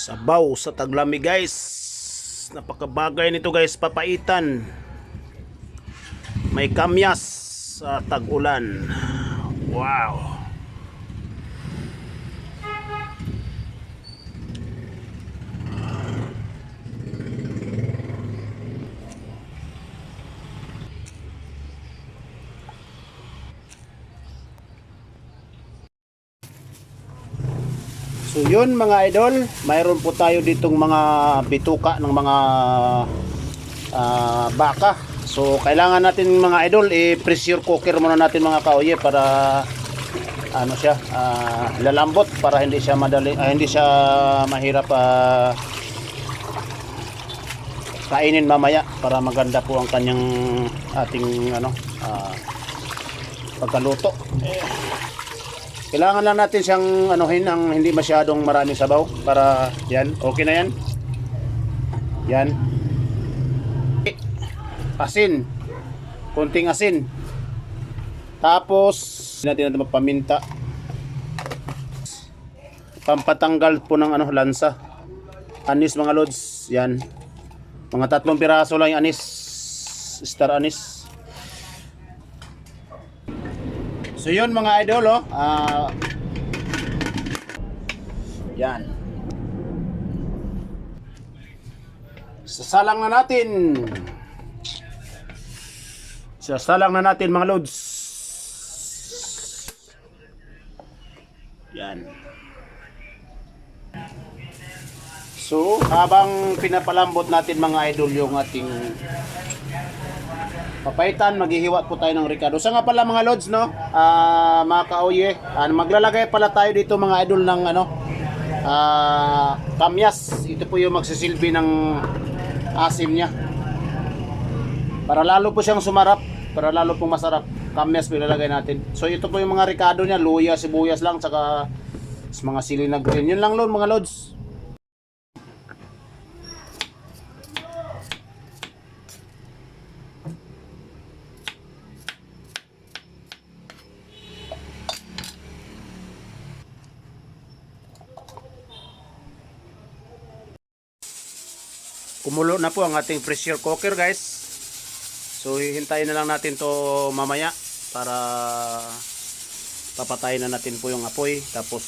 Sabaw sa taglami guys. Napakabagay nito guys, papaitan. May kamyas sa tag-ulan. Wow. So yun mga idol, mayroon po tayo ditong mga bituka ng mga ah, baka. So kailangan natin mga idol, i-pressure cooker muna natin mga kauye para ano siya, ah, lalambot para hindi siya madali, ah, hindi siya mahirap ah, kainin mamaya para maganda po ang kanyang ating ano ah, pagkaluto. Kailangan lang natin siyang anuhin ang hindi masyadong maraming sabaw para yan, okay na yan. Yan. Asin. Konting asin. Tapos, natin natin paminta. Pampatanggal po ng ano, lansa. Anis mga lods. Yan. Mga tatlong piraso lang yung anis. Star anis. So yun mga idol oh. Ah yan. Sasalang na natin. Sasalang na natin mga loads. Yan. So, habang pinapalambot natin mga idol yung ating Papaitan, maghihiwa po tayo ng Ricardo. Sa nga pala mga lods, no? Ah, mga kaoye, ah, maglalagay pala tayo dito mga idol ng ano, ah, kamyas. Ito po yung magsisilbi ng asim niya. Para lalo po siyang sumarap, para lalo pong masarap. Kamyas po ilalagay natin. So ito po yung mga Ricardo niya, luya, sibuyas lang, saka mga sili na. Yun lang lon mga lods. Kumulo na po ang ating pressure cooker guys. So hihintayin na lang natin to mamaya para papatayin na natin po yung apoy tapos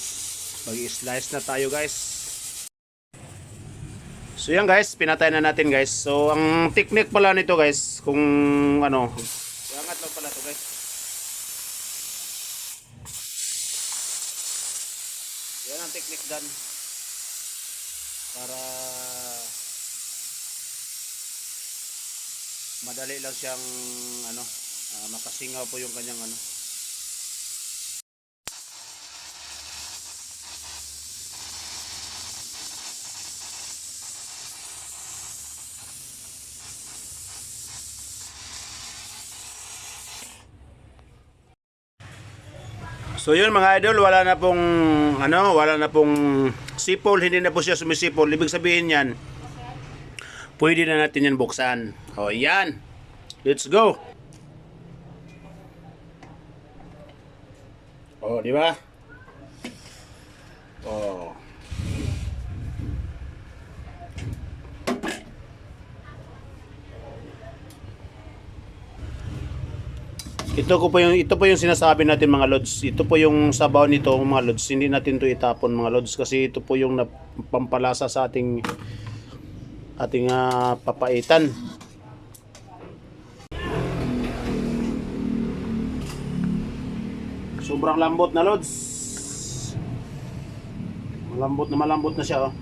mag-slice na tayo guys. So yan guys, pinatay na natin guys. So ang technique pala nito guys, kung ano, angat lang pala to guys. Yan ang technique dyan. Para madali lang siyang ano, ah, makasingaw po yung kanyang ano. So yun mga idol, wala na pong ano, wala na pong sipol, hindi na po siya sumisipol. Ibig sabihin yan, pwede na natin yan buksan. O yan. Let's go. O, di ba? O. Ito ko po yung ito po yung sinasabi natin mga lods. Ito po yung sabaw nito mga lods. Hindi natin to itapon mga lods kasi ito po yung pampalasa sa ating ating ah, papaitan. Sobrang lambot na lods. Malambot na malambot na siya oh.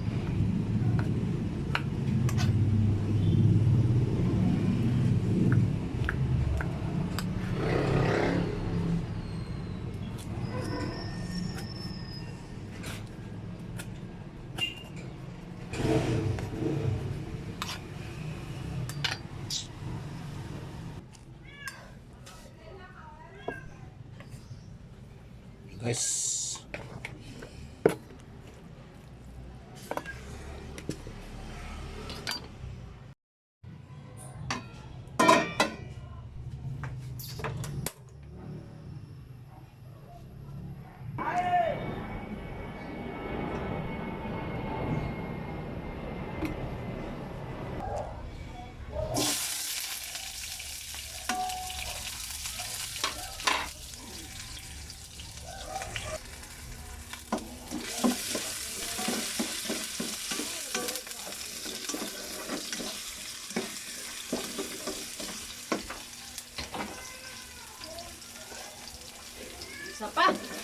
Guys. 走吧。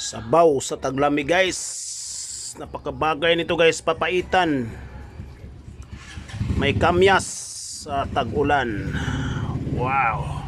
Sabaw sa taglami guys. Napakabagay nito guys, papaitan. May kamyas sa tag-ulan. Wow.